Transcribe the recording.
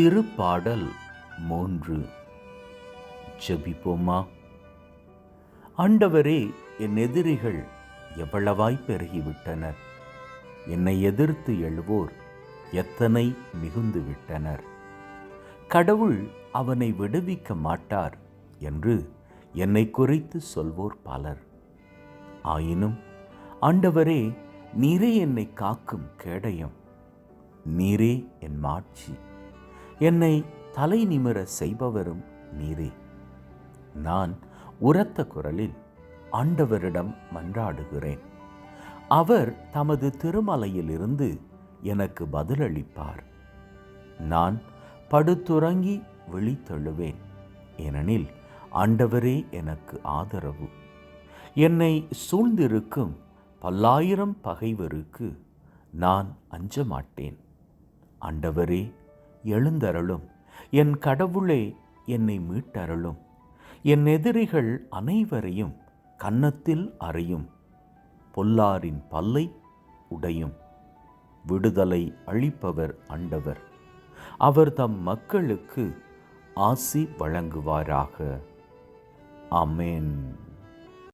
திருப்பாடல் மூன்று. ஜபிப்போமா? ஆண்டவரே என் எதிரிகள் எவ்வளவாய் பெருகிவிட்டனர். என்னை எதிர்த்து எழுவோர் எத்தனை மிகுந்து விட்டனர். கடவுள் அவனை விடுவிக்க மாட்டார் என்று என்னை குறித்து சொல்வோர் பலர். ஆயினும் ஆண்டவரே நீரே என்னை காக்கும் கேடயம். நீரே என் மாட்சி. என்னை தலை நிமிர செய்பவரும் நீரே. நான் உரத்த குரலில் ஆண்டவரிடம் மன்றாடுகிறேன். அவர் தமது திருமலையிலிருந்து எனக்கு பதிலளிப்பார். நான் படுத்துறங்கி விழித்தெழுவேன். ஏனெனில் ஆண்டவரே எனக்கு ஆதரவு. என்னை சூழ்ந்திருக்கும் பல்லாயிரம் பகைவருக்கு நான் அஞ்ச மாட்டேன் ஆண்டவரே எழுந்தருளும். என் கடவுளே என்னை மீட்டருளும். என் எதிரிகள் அனைவரையும் கன்னத்தில் அறையும். பொல்லாரின் பல்லை உடையும். விடுதலை அளிப்பவர் அண்டவர். அவர் தம் மக்களுக்கு ஆசி வழங்குவாராக. அமேன்